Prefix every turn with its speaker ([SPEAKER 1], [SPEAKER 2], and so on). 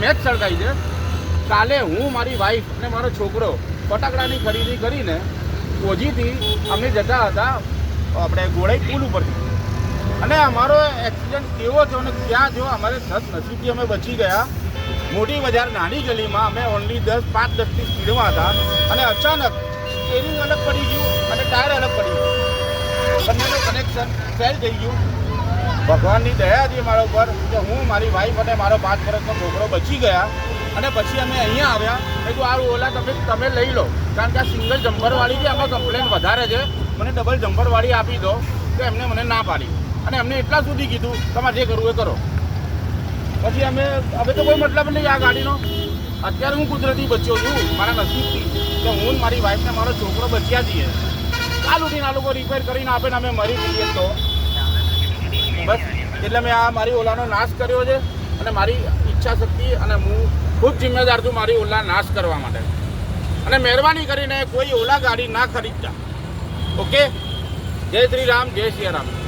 [SPEAKER 1] મેં જ સળગાઈ છે. કાલે હું, મારી વાઈફ અને મારો છોકરો ફટાકડાની ખરીદી કરીને ઓજીથી અમે જતા હતા, આપણે ગોળાઈ પુલ ઉપરથી. અને અમારો એક્સિડન્ટ કેવો થયો અને ક્યાં થયો, અમારે સત નસીબથી અમે બચી ગયા. મોટી બજાર નાની ગલીમાં અમે ઓનલી દસ, પાંચ દસની સ્પીડમાં હતા. અને અચાનક સ્ટેરિંગ અલગ પડી ગયું અને ટાયર અલગ પડી ગયું. બંનેનું કનેક્શન ફેલ થઈ ગયું. ભગવાનની દયા હતી મારા ઉપર, કે હું, મારી વાઈફ અને મારો પાંચ વર્ષનો છોકરો બચી ગયા. અને પછી અમે અહીંયા આવ્યા. મેં કીધું, આ ઓલા તમે તમે લઈ લો. કારણ કે આ સિંગલ જમ્પરવાળી છે એમાં કમ્પ્લેન વધારે છે. મને ડબલ જમ્પરવાળી આપી દો. તો એમને મને ના પાડી. અને એમને એટલા સુધી કીધું, તમારે જે કરવું એ કરો. પછી અમે, હવે તો કોઈ મતલબ નહીં આ ગાડીનો. અત્યારે હું કુદરતી બચ્યો છું. મારા નસીબથી. કે હું મારી વાઈફને મારો છોકરો બચ્યા છીએ. કાલ ઉઠીને આ લોકો રિપેર કરીને આપે ને અમે મરી જઈએ તો. એટલે મેં આ મારી ઓલાનો નાશ કર્યો છે અને મારી ઈચ્છા શક્તિ અને હું ખૂબ જિમ્મેદાર છું મારી ઓલા નાશ કરવા માટે. અને મહેરબાની કરીને કોઈ ઓલા ગાડી ના ખરીદતા. ઓકે? જય શ્રી રામ, જય શ્રી રામ.